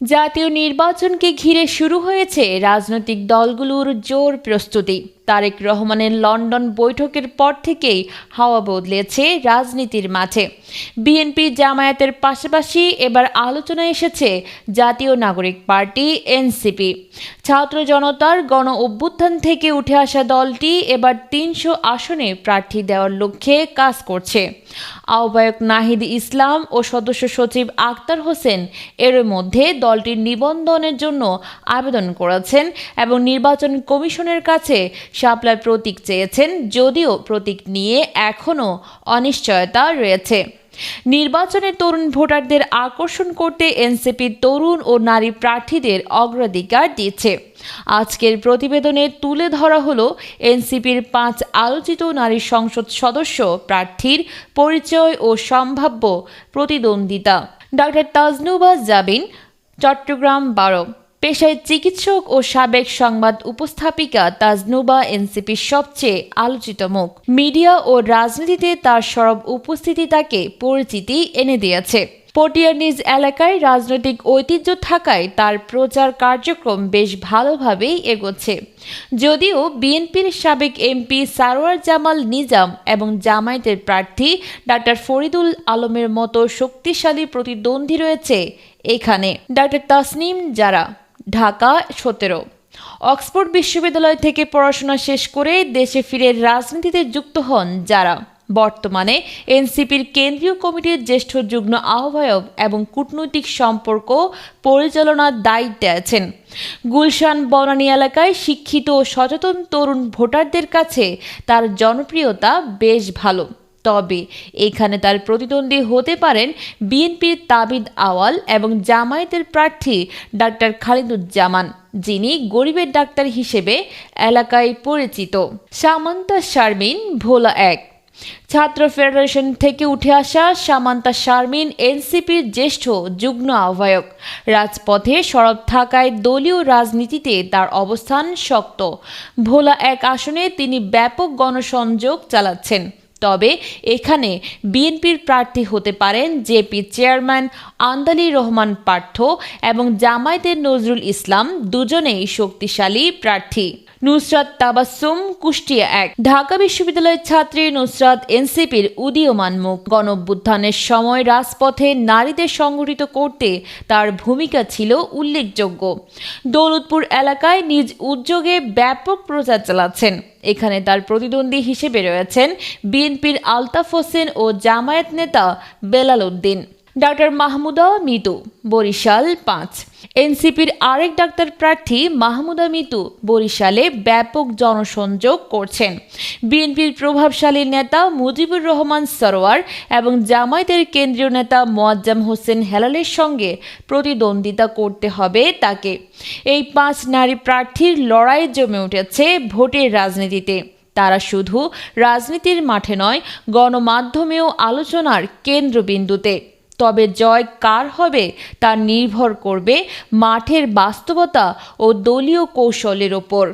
জাতীয় নির্বাচনকে ঘিরে শুরু হয়েছে রাজনৈতিক দলগুলোর জোর প্রস্তুতি। তারেক রহমানের লন্ডন বৈঠকের পর থেকেই হাওয়া বদলেছে রাজনীতির মাঠে বিএনপি জামায়াতের পাশাপাশি এবার আলোচনায় এসেছে জাতীয় নাগরিক পার্টি, এনসিপি। ছাত্র জনতার গণ অভ্যুত্থান থেকে উঠে আসা দলটি এবার তিনশো আসনে প্রার্থী দেওয়ার লক্ষ্যে কাজ করছে। আহ্বায়ক নাহিদ ইসলাম ও সদস্য সচিব আক্তার হোসেন এর মধ্যে দলটির নিবন্ধনের জন্য আবেদন করেছেন এবং নির্বাচন কমিশনের কাছে শাপলার প্রতীক চেয়েছেন, যদিও প্রতীক নিয়ে এখনও অনিশ্চয়তা রয়েছে। নির্বাচনে তরুণ ভোটারদের আকর্ষণ করতে এনসিপি তরুণ ও নারী প্রার্থীদের অগ্রাধিকার দিচ্ছে। আজকের প্রতিবেদনে তুলে ধরা হলো এনসিপির পাঁচ আলোচিত নারী সংসদ সদস্য প্রার্থীর পরিচয় ও সম্ভাব্য প্রতিদ্বন্দ্বিতা। ডক্টর তাজনুবা জাবিন, চট্টগ্রাম বারো। পেশায় চিকিৎসক ও সাবেক সংবাদ উপস্থাপিকা তাজনুবা এনসিপির সবচেয়ে আলোচিত মুখ। মিডিয়া ও রাজনীতিতে তার সরব উপস্থিতি তাকে পরিচিতি এনে দিয়েছে। পটিয়ার নিজ এলাকায় রাজনৈতিক ঐতিহ্য থাকায় তার প্রচার কার্যক্রম বেশ ভালোভাবেই এগোচ্ছে। যদিও বিএনপির সাবেক এমপি সারোয়ার জামাল নিজাম এবং জামায়াতের প্রার্থী ডাক্তার ফরিদুল আলমের মতো শক্তিশালী প্রতিদ্বন্দ্বী রয়েছে এখানে। ডাক্তার তাসনিম যারা ঢাকা সতেরো। অক্সফোর্ড বিশ্ববিদ্যালয় থেকে পড়াশোনা শেষ করে দেশে ফিরে রাজনীতিতে যুক্ত হন যারা। বর্তমানে এনসিপির কেন্দ্রীয় কমিটির জ্যেষ্ঠ যুগ্ম আহ্বায়ক এবং কূটনৈতিক সম্পর্ক পরিচালনার দায়িত্বে আছেন। গুলশান, বনানী এলাকায় শিক্ষিত ও সচেতন তরুণ ভোটারদের কাছে তার জনপ্রিয়তা বেশ ভালো। তবে এখানে তার প্রতিদ্বন্দ্বী হতে পারেন বিএনপির তাবিদ আওয়াল এবং জামায়াতের প্রার্থী ডাক্তার খালিদুজ্জামান, যিনি গরিবের ডাক্তার হিসেবে এলাকায় পরিচিত। সামান্তা শারমিন, ভোলা এক। ছাত্র ফেডারেশন থেকে উঠে আসা সামান্তা শারমিন এনসিপির জ্যেষ্ঠ যুগ্ম আহ্বায়ক। রাজপথে সরব থাকায় দলীয় রাজনীতিতে তার অবস্থান শক্ত। ভোলা এক আসনে তিনি ব্যাপক গণসংযোগ চালাচ্ছেন। তবে এখানে বিএনপির প্রার্থী হতে পারেন জেপি চেয়ারম্যান, আন্দালি রহমান পার্থ এবং জামায়াতের নজরুল ইসলাম, দুজনেই শক্তিশালী প্রার্থী। নুসরাত তাবাসুম কুষ্টিয়া এক। ঢাকা বিশ্ববিদ্যালয়ের ছাত্রী নুসরাত এনসিপির উদীয়মান মুখ। গণঅভ্যুত্থানের সময় রাজপথে নারীদের সংগঠিত করতে তার ভূমিকা ছিল উল্লেখযোগ্য। দৌলতপুর এলাকায় নিজ উদ্যোগে ব্যাপক প্রচার চালাচ্ছেন। এখানে তার প্রতিদ্বন্দ্বী হিসেবে রয়েছেন বিএনপির আলতাফ হোসেন ও জামায়াত নেতা বেলাল উদ্দিন। ডাক্তার মাহমুদা মিতু, বরিশাল পাঁচ। এনসিপির আরেক ডাক্তার প্রার্থী মাহমুদা মিতু বরিশালে ব্যাপক জনসংযোগ করছেন। বিএনপির প্রভাবশালী নেতা মুজিবুর রহমান সরোয়ার এবং জামায়াতের কেন্দ্রীয় নেতা মোয়াজ্জাম হোসেন হেলালের সঙ্গে প্রতিদ্বন্দ্বিতা করতে হবে তাকে। এই পাঁচ নারী প্রার্থীর লড়াই জমে উঠেছে ভোটের রাজনীতিতে। তারা শুধু রাজনীতির মাঠে নয়, গণমাধ্যমেও আলোচনার কেন্দ্রবিন্দুতে। তবে জয় কার হবে তা নির্ভর করবে মাঠের বাস্তবতা ও দলীয় কৌশলের ওপর।